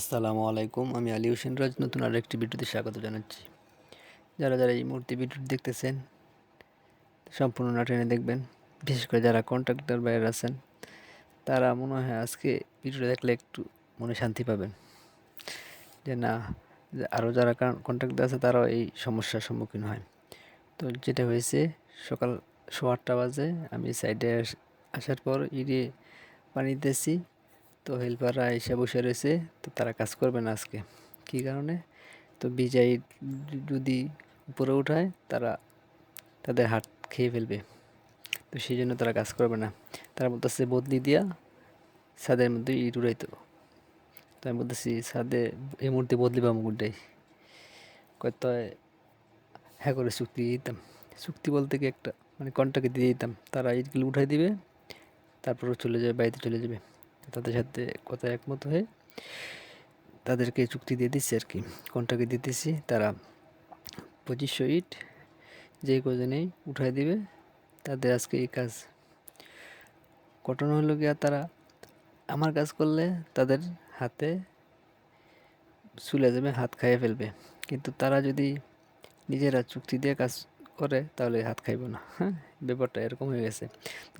আসসালামু আলাইকুম, আমি আলী হোসেন রাজ নতুন আর একটি ভিডিওতে স্বাগত জানাচ্ছি। যারা যারা এই মুহূর্তে ভিডিওটি দেখতেছেন, সম্পূর্ণ না টেনে দেখবেন, বিশেষ করে যারা কন্ট্রাক্টর বাইরে আছেন, তারা মনে হয় আজকে ভিডিওটা দেখলে একটু মনে শান্তি পাবেন। যে না আরও যারা কন্ট্রাক্টর আছে, তারাও এই সমস্যার সম্মুখীন হয়। তো যেটা হয়েছে, সকাল সোয়া আটটা বাজে, আমি সাইডে আসার পর ইড়িয়ে পানি দিতেছি। তো হেল্পাররা এসে বসে রয়েছে, তো তারা কাজ করবে না আজকে। কী কারণে? তো বিজাই যদি উপরে উঠায়, তারা তাদের হাত খেয়ে ফেলবে। তো সেই জন্য তারা কাজ করবে না। তারা বলতেছে, বদলি দিয়া ছাদের মধ্যে ইট উড়াইতো তো। আমি বলতেছি, ছাদে এই মুহূর্তে বদলি বা মুকুটটাই কত হ্যাঁ করে চুক্তি দিয়ে দিতাম। চুক্তি বলতে কি একটা মানে কন্ট্রাক্ট দিয়ে দিতাম। তারা ইটগুলো উঠাই দিবে, তারপর চলে যাবে, বাড়িতে চলে যাবে। তাদের সাথে কথা একমত হয়ে তাদেরকে চুক্তি দিয়ে দিচ্ছি আর কি কন্ট্রাক্টে দিতেছি তারা পঁচিশশো ইট যে কজনেই উঠাই দিবে, তাদের আজকে এই কাজ ঘটনা হলো গিয়া তারা আমার কাজ করলে তাদের হাতে চুলে যাবে, হাত খাইয়ে ফেলবে। কিন্তু তারা যদি নিজেরা চুক্তি দিয়ে কাজ করে, তাহলে হাত খাইব না। হ্যাঁ ব্যাপারটা এরকম হয়ে গেছে।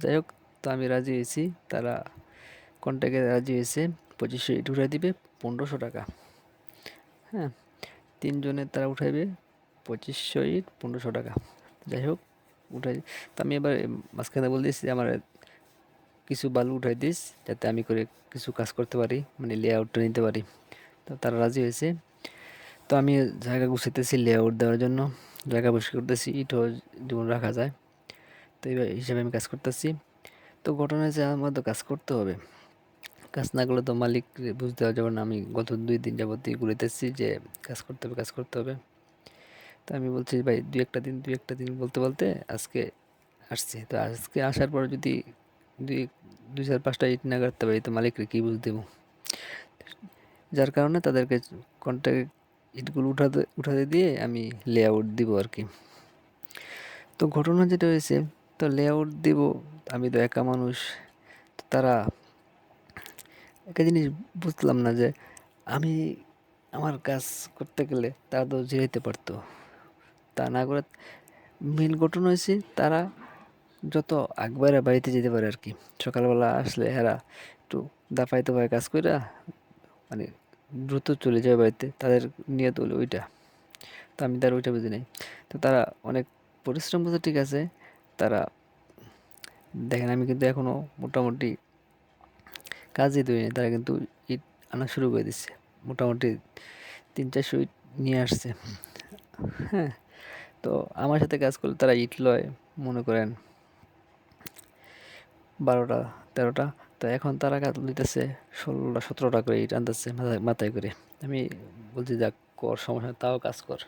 যাই হোক, তো আমি রাজি হয়েছি। তারা কন্ট্যাক্টে রাজি হয়েছে পঁচিশশো ইট উঠাই দিবে, পনেরোশো টাকা। হ্যাঁ তিনজনের তারা উঠাইবে পঁচিশশো ইট, পনেরোশো টাকা। যাই হোক, উঠাই তো আমি এবার মাঝখানে বলে দিয়েছি আমার কিছু বালু উঠাই দিস, যাতে আমি করে কিছু কাজ করতে পারি মানে লেআউটটা নিতে পারি। তো তারা রাজি হয়েছে। তো আমি জায়গা গুছাইতেছি লেআউট দেওয়ার জন্য। জায়গা বসে করতেছি ইটও যেমন রাখা যায়। তো এইভাবে হিসাবে আমি কাজ করতেছি। তো ঘটনা যে আমার তো কাজ করতে হবে। কাজ না করলে তো মালিক বুঝতে দেওয়া যাবে না, আমি গত দুই দিন যাবতীয় ঘুরেতেছি যে কাজ করতে হবে, কাজ করতে হবে। তো আমি বলছি, ভাই দু একটা দিন দু একটা দিন বলতে বলতে আজকে আসছি। তো আজকে আসার পর যদি দুই দুই, চার, পাঁচটা ইট না কাটতে পারি, তো মালিককে কী বুঝ দেবো? যার কারণে তাদেরকে কন্ট্রাক্ট ইটগুলো উঠাতে উঠাতে দিয়ে আমি লেআউট দিব আর কি। তো ঘটনা যেটা হয়েছে, তো লেআউট দিব, আমি তো একা মানুষ তারা একটা জিনিস বুঝলাম না যে আমি আমার কাজ করতে গেলে তারা তো জিরাইতে পারতো। তা না করে মেন ঘটনা হয়েছে তারা যত আকবারে বাড়িতে যেতে পারে আর কি। সকালবেলা আসলে এরা একটু দাফাইতে পারে কাজ করে মানে দ্রুত চলে যায় বাড়িতে, তাদের নিয়ে হলো ওইটা। তো আমি তার ওইটা বুঝি নাই। তো তারা অনেক পরিশ্রম করতে ঠিক আছে। তারা, দেখেন আমি কিন্তু এখনও মোটামুটি কাজই তৈরি তারা কিন্তু ইট আনা শুরু করে দিচ্ছে মোটামুটি তিন চারশো ইট নিয়ে আসছে। হ্যাঁ তো আমার সাথে কাজ করলে তারা ইট লয়, মনে করেন বারোটা, তেরোটা। তো এখন তারা কাজ নিতেছে ষোলোটা, সতেরোটা করে ইট আনতেছে মাথায় মাথায় করে। আমি বলছি, যাক, কর, সমস্যা তাও কাজ কর।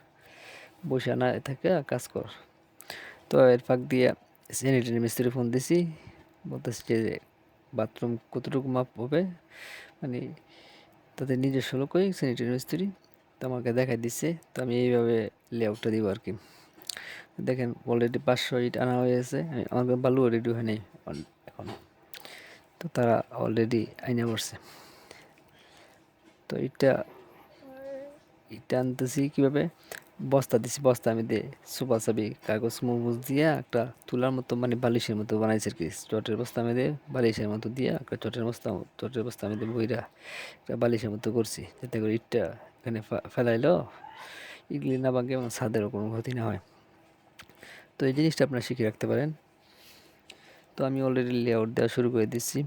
বসে না থাকে কাজ কর। তো এর ফাঁক দিয়ে স্যানিটারি মিস্ত্রি ফোন দিছি, বলতেছি যে বাথরুম কতটুকু মাপ হবে? মানে তাদের নিজস্ব লোকই স্যানিটারি মিস্ত্রি, তো আমাকে দেখাই দিচ্ছে তো আমি এইভাবে লেআউটটা দিব আর কি দেখেন অলরেডি পাঁচশো ইট আনা হয়ে গেছে, আমি আমাকে বালু রেডি হয় নাই এখন। তো তারা অলরেডি আইনে পড়ছে তো এটা এটা আনতেছি কীভাবে? বস্তা দিছি, বস্তা আমি দিয়ে সুপা চাবি, কাগজ, মগজ দিয়ে একটা তুলার মতো মানে বালিশের মতো বানাইছে আর কি। চটের বস্তা আমি দিয়ে বালিশের মতো দিয়ে একটা চটের বস্তা চটের বস্তা আমি দিয়ে বইরা একটা বালিশের মতো করছি, যাতে করে ইটটা এখানে ফেলাইলো। ইডলি না ভাঙে এবং ছাদেরও কোনো ক্ষতি না হয়। তো এই জিনিসটা আপনারা শিখে রাখতে পারেন। তো আমি অলরেডি লেআউট দেওয়া শুরু করে দিচ্ছি।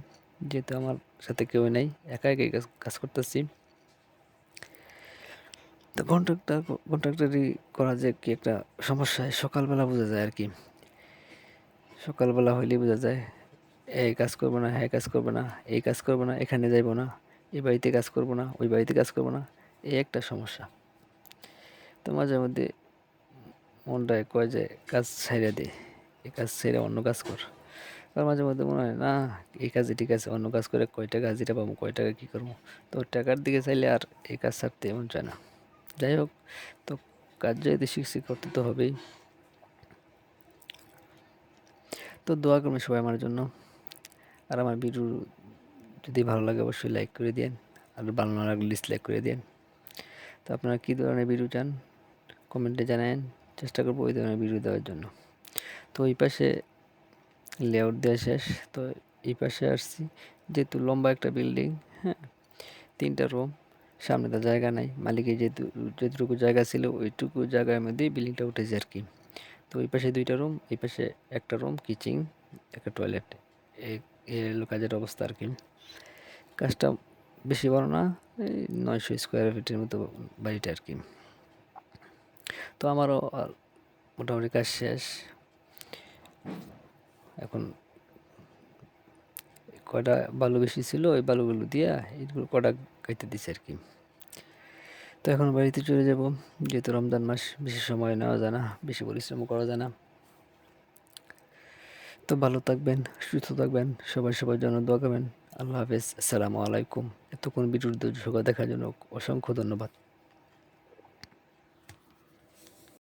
যেহেতু আমার সাথে কেউ নেই, একা একাই কাজ করতেছি। তো কন্ট্রাক্টার কন্ট্রাক্টারি করা যে কি একটা সমস্যা, সকালবেলা বোঝা যায় আর কি সকালবেলা হইলেই বোঝা যায়, এই কাজ করব না হ্যাঁ কাজ করব না, এই কাজ করব না, এখানে যাইবো না, এই বাড়িতে কাজ করব না, ওই বাড়িতে কাজ করব না, এই একটা সমস্যা। তো মাঝে মধ্যে মনটায় কয় যে, কাজ ছাইড়া দে, এই কাজ ছেড়ে অন্য কাজ কর। আর মাঝে মধ্যে মনে হয়, না, এই কাজে ঠিক আছে, অন্য কাজ করে কয় টাকা হাজিরা পাবো কয় টাকা কী করব? তো টাকার দিকে চাইলে আর এই কাজ ছাড়তে এমন চায় না। যাই হোক, তো কাজ যদি শিখছি করতে তো হবেই। তো দোয়া করবেন সবাই আমার জন্য। আর আমার ভিডিও যদি ভালো লাগে অবশ্যই লাইক করে দিন আর ভালো না লাগলে ডিসলাইক করে দিন তো আপনারা কী ধরনের ভিডিও চান কমেন্টে জানান চেষ্টা করব ওই ধরনের ভিডিও দেওয়ার জন্য। তো এই পাশে লেআউট দেওয়া শেষ, তো এই পাশে আসছি, যেহেতু লম্বা একটা বিল্ডিং হ্যাঁ তিনটা রুম সামনে তো জায়গা নাই। মালিকের যেহেতু যেটুকু জায়গা ছিল, ওইটুকু জায়গার মধ্যেই বিল্ডিংটা উঠেছে আর কি। তো ওই পাশে দুইটা রুম এই পাশে একটা রুম কিচেন একটা টয়লেট এই হলো কাজের অবস্থা আর কি। কাজটা বেশি বড় না, এই নয়শো স্কোয়ার ফিটের মতো বাড়িটা আর কি। তো আমারও মোটামুটি কাজ শেষ। এখন কয়টা বালু বেশি ছিল, ওই বালুগুলো দিয়া এইগুলো কটা গাইতে দিছে আর কি। তো এখন বাড়িতে চলে যাব, যেহেতু রমজান মাস, বেশি সময় নেওয়া যায় না, বেশি পরিশ্রম করা যায় না। তো ভালো থাকবেন, সুস্থ থাকবেন, সবাই সবার জন্য দোয়া করবেন। আল্লাহ হাফেজ, আসসালামু আলাইকুম। এতক্ষণ ভিডিওর দেখার জন্য অসংখ্য ধন্যবাদ।